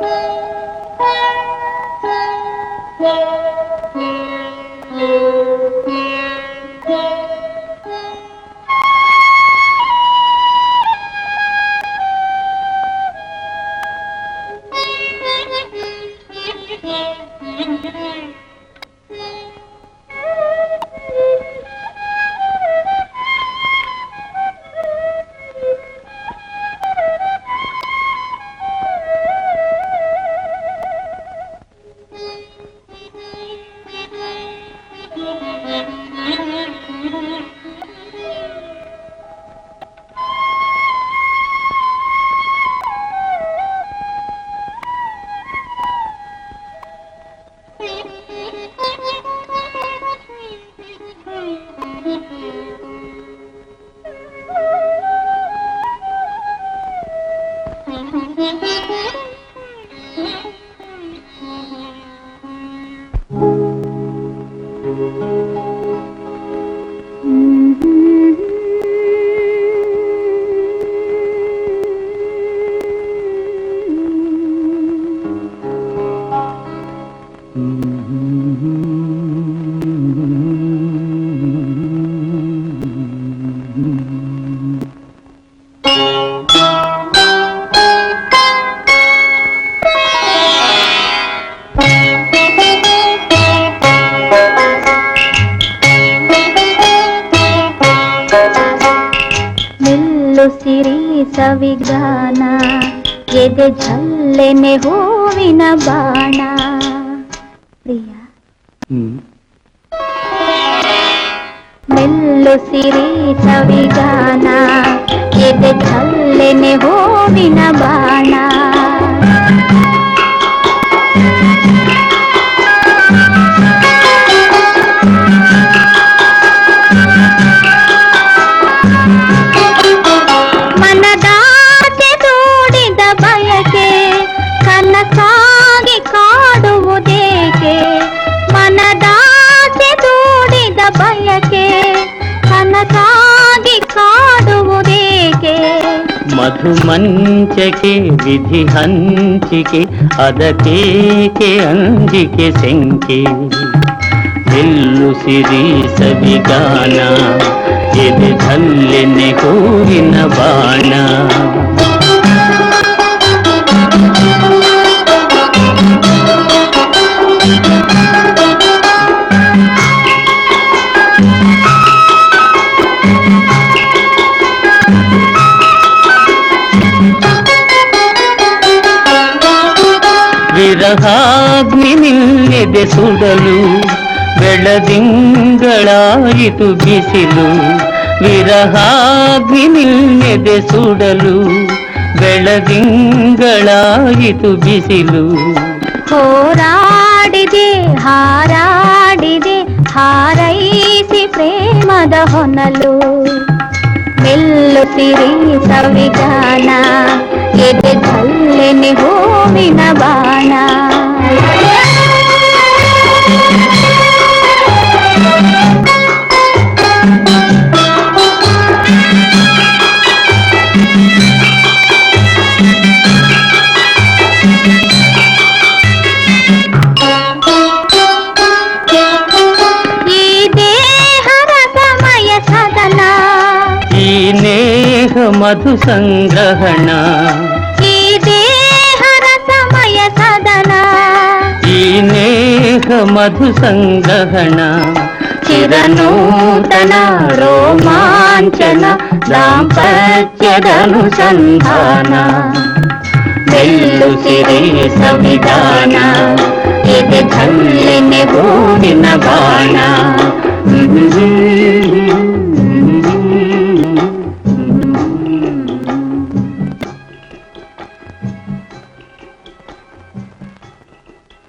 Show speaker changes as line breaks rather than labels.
Bye. Thank you. ಸವಿಗಾನ ಎದೆ ಜಲ್ಲೆನೆ ಹೂವಿನ ಬಾಣ. ಪ್ರಿಯ. ಮೆಲ್ಲು ಸಿರಿ ಸವಿಗಾನ ಎದೆ ಜಲ್ಲೆನೆ ಹೂವಿನ ಬಾಣ.
ಮಧುಮಂಚಕೆ ವಿಧಿ ಹಂಚಿಕೆ ಅದಕೇಕೆ ಅಂಜಿಕೆ ಸೆಂಕೆ ನಿಲ್ಲು ಸಿರಿ ಸವಿಗಾನ ಎದೆ ಧಲ್ಲೆನೆ ಹೂವಿನ ಬಾಣ ವಿರಹಾಗ್ನಿ ನಿನ್ನೆದೆ ಸುಡಲು ಬೆಳದಿಂಗಳಾಯಿತು ಬಿಸಿಲು ವಿರಹಾಗ್ನಿ ನಿನ್ನೆದೆ ಸುಡಲು ಬೆಳದಿಂಗಳಾಯಿತು ಬಿಸಿಲು
ಹೋರಾಡಿದೆ ಹಾರಾಡಿದೆ ಹಾರೈಸಿ ಪ್ರೇಮದ ಹೊನಲು ಮೆಲ್ಲು ಸಿರಿ ಸವಿಗಾನ ಎದೆ ಝಲ್ಲೆನೆ ಹೂವಿನ ಬಾಣ మధు సంగ్రహణ ఈ
దేహ రసమయ సదన ఈ
నేహ మధు సంగ్రహణ చిరనూతన
రోమాంచన. ನೇಹ ಮಧು ಸಂಗ್ರಹಣ ಚಿರನೂತನ ರೋಮಾಂಚನ ದಾಂಪತ್ಯದ ಅನುಸಂಧಾನ ಬೆಲ್ಲು ಸಿರಿ ಸಂವಿಧಾನ ಎದೆ ಧಲ್ಲೆನೆ ಹೂವಿನ ಬಾಣ